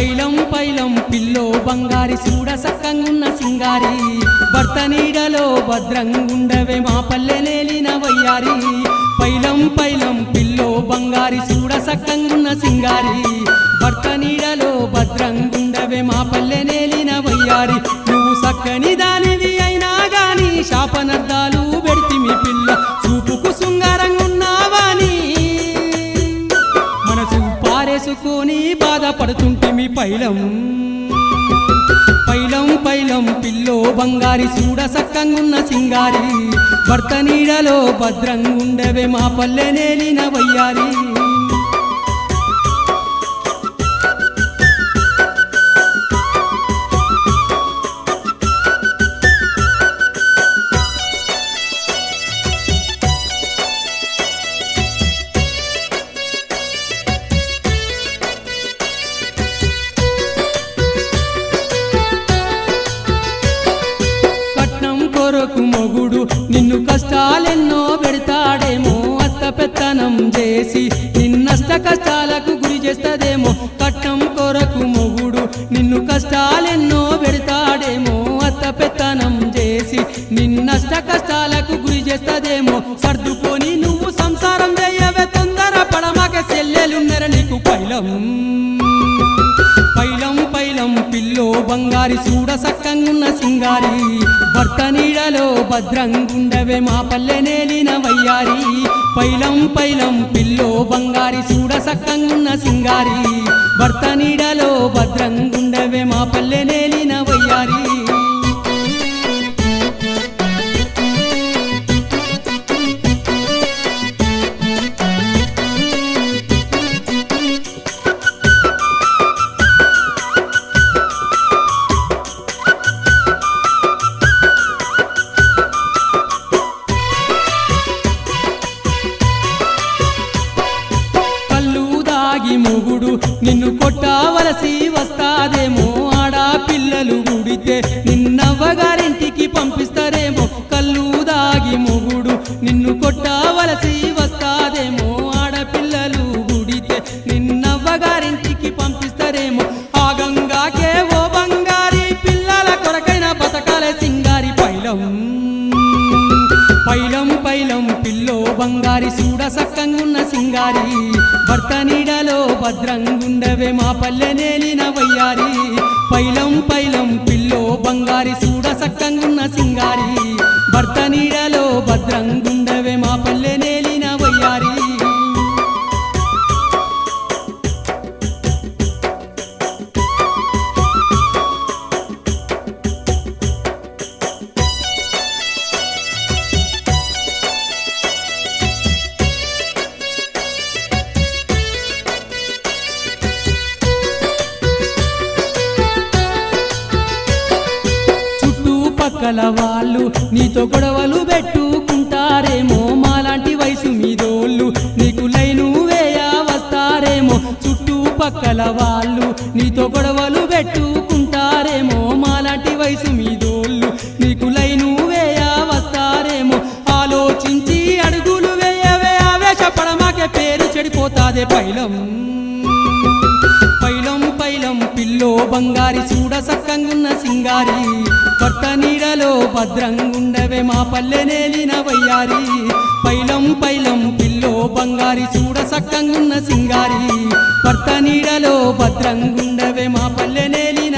పైలం పైలం pillow బంగారి చూడ సక్కంగున్న సింగారి. భర్త నీడలో భద్రంగుండవే మా పల్లె నేలిన వయ్యారి. పైలం పైలం పిల్లో బంగారి చూడ సక్కంగున్న సింగారి. భర్త నీడలో భద్రంగుండవే మా పల్లె నేలిన వయ్యారి. నువ్వు సక్కని దానివి అయినా గాని శాపనర్థాలు పెడితిమి పిల్ల. చూపుకు సుంగారంగున్నావాని మనసు పారేసుకొని బాధపడుతుంటే పైలం. పైలం పైలం పిల్లో బంగారి చూడ సక్కంగున్న సింగారి. భర్త నీడలో భద్రంగుండవే మా పల్లె నేలిన వయ్యారి. మొగుడు నిన్ను కష్టాలెన్నో పెడతాడేమో అత్త పెత్తనం చేసి నిన్నష్ట కష్టాలకు గురి చేస్తదేమో కట్టం కొరకు మొగుడు. నిన్ను కష్టాలెన్నో పెడతాడేమో అత్త పెత్తనం చేసి నిన్నష్ట కష్టాలకు గురి చేస్తదేమో సర్దుకొని నువ్వు సంసారం చేయవే తొందర పడమాక చెల్లెలున్నర నీకు పైలం. పైలం పైలం పిల్లో బంగారి చూడ సక్కంగున్న సింగారి. భర్త నీడలో భద్రంగుండవే మా పల్లె నేలిన వయ్యారి. పైలం పైలం పిల్లో బంగారి చూడ సక్కంగున్న సింగారి. భర్త నీడలో భద్రంగుండవే మా పల్లె మొగుడు నిన్ను కొట్టవలసి వస్తాదేమో. ఆడా పిల్లలు గుడితే నిన్నవ్వగారింటికి పంపిస్తారేమో. కళ్ళు దాగి మొగుడు నిన్ను కొట్టవలసి వస్తాదేమో. ఆడపిల్లలు గుడితే నిన్నవ్వగారింటికి పంపిస్తారేమో. ఆ గంగాకే ఓ బంగారి పిల్లల కొరకైన బతకాలే సింగారి పైలం. పైలం పైలం పిల్లో బంగారి చూడ సక్కంగున్న సింగారి భర్త నీడలో భద్రంగుండవే మా పల్లె నేలిన వయ్యారి. పైలం పైలం పిల్లో బంగారి చూడ సక్కంగున్న సింగారి భర్త నీడలో భద్రంగుండ చుట్టుపక్కల వాళ్ళు నీతో గొడవలు పెట్టుకుంటారేమో. మాలాంటి వయసు మీదోళ్ళు నీకు లైను వేయ వస్తారేమో. చుట్టుపక్కల వాళ్ళు నీతో గొడవలు పెట్టుకుంటారేమో. మాలాంటి వయసు మీదోళ్ళు నీకు లైను వేయ వస్తారేమో. ఆలోచించి అడుగులు వేయవే ఆవేశపడమాకే పేరు చెడిపోతాదే పైలం. పైలం పిల్లో బంగారి చూడ సక్కంగున్న సింగారి భర్త నీడలో భద్రంగుండవే మా పల్లె నేలిన వయ్యారి. పైలం పైలం పిల్లో బంగారి చూడ సక్కంగున్న సింగారి భర్త నీడలో భద్రంగుండవే మా పల్లె నేలిన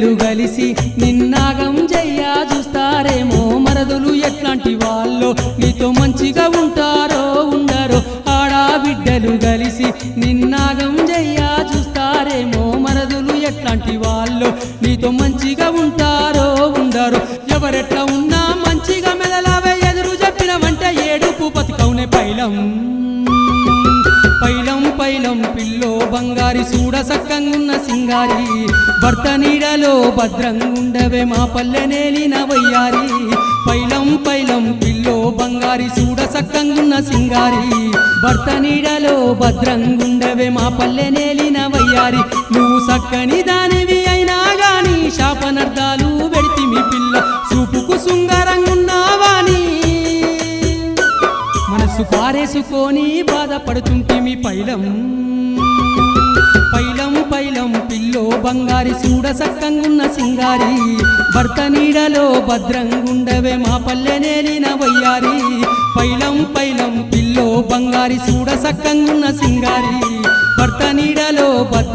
ఆడాబిడ్డలు కలిసి నిన్నాగం జయ్యా చూస్తారేమో మరదులు ఎట్లాంటి వాళ్ళు? నీతో మంచిగా ఉంటారో ఉండరో? ఆడాబిడ్డలు కలిసి నిన్నాగం జయ్యా చూస్తారేమో మరదులు ఎట్లాంటి వాళ్ళు? నీతో మంచిగా ఉంటారో ఉండరో? ఎవరెట్లా ఉన్నా మంచిగా మెదలవే ఎదురు చెప్పినవంటే ఏడుపు బతుకవునే పైలం. పైలం పైలం పిల్లో బంగారి చూడ సక్కంగున్న సింగారి. భర్త నీడలో భద్రంగుండవే మా పల్లె నేలిన వయ్యారి. పైలం పైలం పిల్లో బంగారి చూడ సక్కంగున్న సింగారి. భర్త నీడలో భద్రంగుండవే మా పల్లె నేలిన వయ్యారి. నువ్వు సక్కని దానివి అయినా గాని శాపనర్థాలు పెడితిమి పిల్ల. చూపుకు సుందరంగున్నావాని పారేసు పారేసుకొని బాధపడుతుంటిమి పైలం. పైలం పైలం పిల్లో బంగారి చూడ సక్కంగున్న సింగారి. భర్త నీడలో భద్రంగుండవే మా పల్లె నేలిన వయ్యారి. పైలం పైలం పిల్లో బంగారి చూడ సక్కంగున్న సింగారి. భర్త నీడలో భద్ర